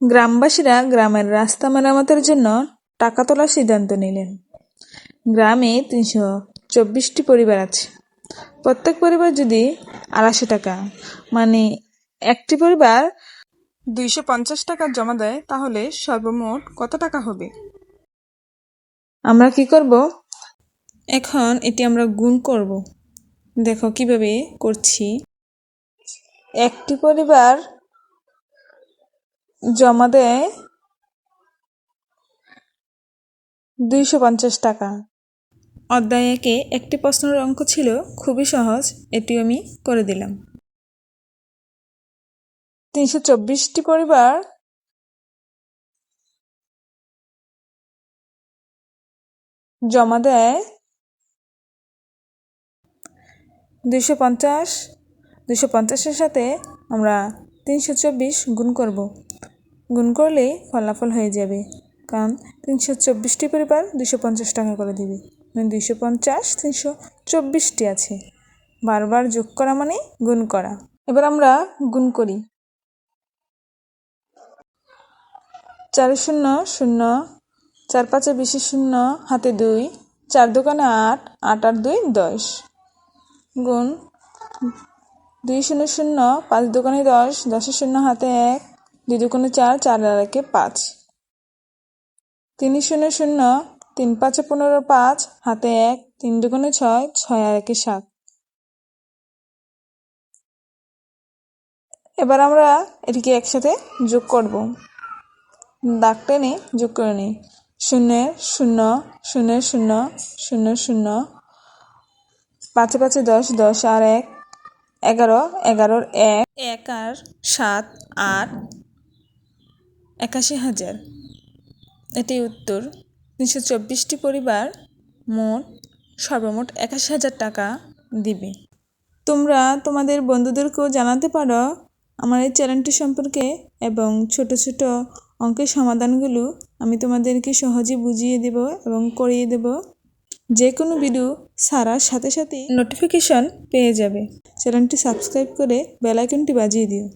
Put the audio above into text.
গ্রামবাসীরা গ্রামের রাস্তা মেরামতের জন্য টাকা তোলার সিদ্ধান্ত নিলেন। গ্রামে তিনশো চব্বিশটি পরিবার আছে। প্রত্যেক পরিবার যদি আড়াইশো টাকা মানে একটি পরিবার দুইশো পঞ্চাশ টাকা জমা দেয়, তাহলে সর্বমোট কত টাকা হবে? আমরা কি করব? এখন এটি আমরা গুণ করব। দেখো কীভাবে করছি। একটি পরিবার জমা দেয় দুইশো পঞ্চাশ টাকা। অধ্যায় একে একটি প্রশ্নের অঙ্ক ছিল খুবই সহজ এটি আমি করে দিলাম। তিনশো চব্বিশটি পরিবার জমা দেয় দুইশো পঞ্চাশ। দুইশো পঞ্চাশের সাথে আমরা তিনশো চব্বিশ গুণ করব। গুণ করলেই ফলাফল হয়ে যাবে। কারণ তিনশো চব্বিশটি পরিবার দুশো পঞ্চাশ টাকা করে দিবে। মানে দুইশো পঞ্চাশ, তিনশো চব্বিশটি আছে। বারবার যোগ করা মানে গুণ করা। এবার আমরা গুণ করি। চার শূন্য শূন্য। চার পাঁচে বেশি শূন্য, হাতে দুই। চার দোকানে আট আট আর দুই, দশ। গুণ। দুই শূন্য শূন্য, পাঁচ দোকানে দশ দশের শূন্য, হাতে এক। দোকানে চার চার আর একে পাঁচ। তিন শূন্য শূন্য, তিন পাঁচে পনেরো পাঁচ, হাতে এক, তিন দু দুগুণে ছয় ছয় আর একে সাত। এবার আমরা এটিকে একসাথে যোগ করব। দাগ টেনে যোগ করে নিই। শূন্যের শূন্য শূন্যের শূন্য শূন্য শূন্য, পাঁচে পাঁচে দশ দশ আর এক, এগারো, এগারোর এক এক আর সাত, আট একাশি হাজার। এটি উত্তর। তিনশো চব্বিশটি পরিবার মোট সর্বমোট একাশি হাজার টাকা দিবে। তোমরা তোমাদের বন্ধুদেরকেও জানাতে পারো আমার এই চ্যানেলটি সম্পর্কে এবং ছোট ছোট অঙ্কের সমাধানগুলো আমি তোমাদেরকে সহজে বুঝিয়ে দেব এবং করিয়ে দেব। যে কোনো ভিডিও ছাড়ার সাথে সাথে নোটিফিকেশন পেয়ে যাবে। চ্যানেলটি সাবস্ক্রাইব করে বেলাইকনটি বাজিয়ে দিও।